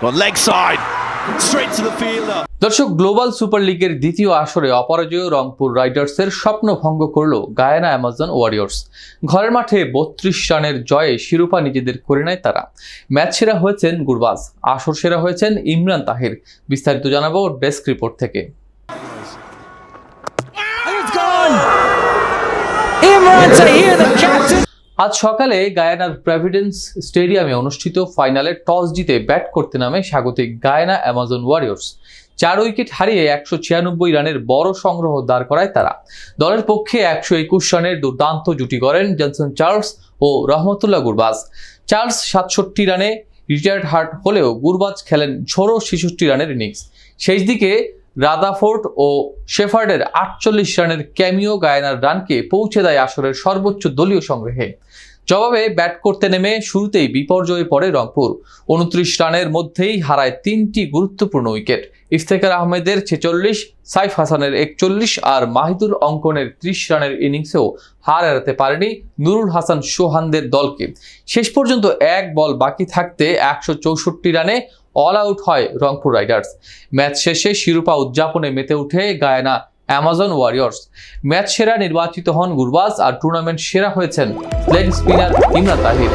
Got leg side. Straight to the fielder. দর্শক global super লিগের দ্বিতীয় আসরে অপরাজয় রংপুর রাইডার্সের স্বপ্ন ভঙ্গ করল গায়ানা অ্যামাজন ওয়ারিয়র্স ঘরের মাঠে বত্রিশ রানের জয়ে শিরোপা নিজেদের করে নেয় তারা ম্যাচ সেরা হয়েছেন গুরবাজ আসর সেরা হয়েছেন ইমরান তাহির বিস্তারিত জানাব ডেস্ক রিপোর্ট থেকে It's gone! আজ সকালে গায়ানার প্রেভিডেন্স স্টেডিয়ামে অনুষ্ঠিত ফাইনালে টস জিতে ব্যাট করতে নামে স্বাগতিক গায়ানা অ্যামাজন ওয়ারিয়র্স। চার উইকেট হারিয়ে একশো ছিয়ানব্বই রানের বড় সংগ্রহ দাঁড় করায় তারা। দলের পক্ষে একশো একুশ রানের দুর্দান্ত জুটি করেন জনসন চার্লস ও রহমতুল্লাহ গুরবাজ। চার্লস সাতষট্টি রানে রিটায়ার্ড হার্ট হলেও গুরবাজ খেলেন ঝোড়ো ছেষট্টি রানের ইনিংস। শেষ দিকে রাদাফোর্ড ও শেফার্ডের আটচল্লিশ রানের ক্যামিও গায়ানার রানকে পৌঁছে দেয় আসরের সর্বোচ্চ দলীয় সংগ্রহে। জবাবে ব্যাট করতে নেমে শুরুতেই বিপর্যয়ে পড়ে রংপুর। উনত্রিশ রানের মধ্যেই হারায় তিনটি গুরুত্বপূর্ণ উইকেট। ইফতেখার আহমেদের ছেচল্লিশ, সাইফ হাসানের একচল্লিশ আর মাহিদুল অঙ্কনের ত্রিশ রানের ইনিংসেও হার এড়াতে পারেনি নুরুল হাসান সোহানদের দলকে। শেষ পর্যন্ত এক বল বাকি থাকতে একশো চৌষট্টি রানে অল আউট হয় রংপুর রাইডার্স ম্যাচ শেষে শিরোপা উদযাপনে মেতে উঠে গায়না অ্যামাজন ওয়ারিয়র্স ম্যাচ সেরা নির্বাচিত হন গুরবাজ আর টুর্নামেন্ট সেরা হয়েছেন লেগ স্পিনার ইমরান তাহির।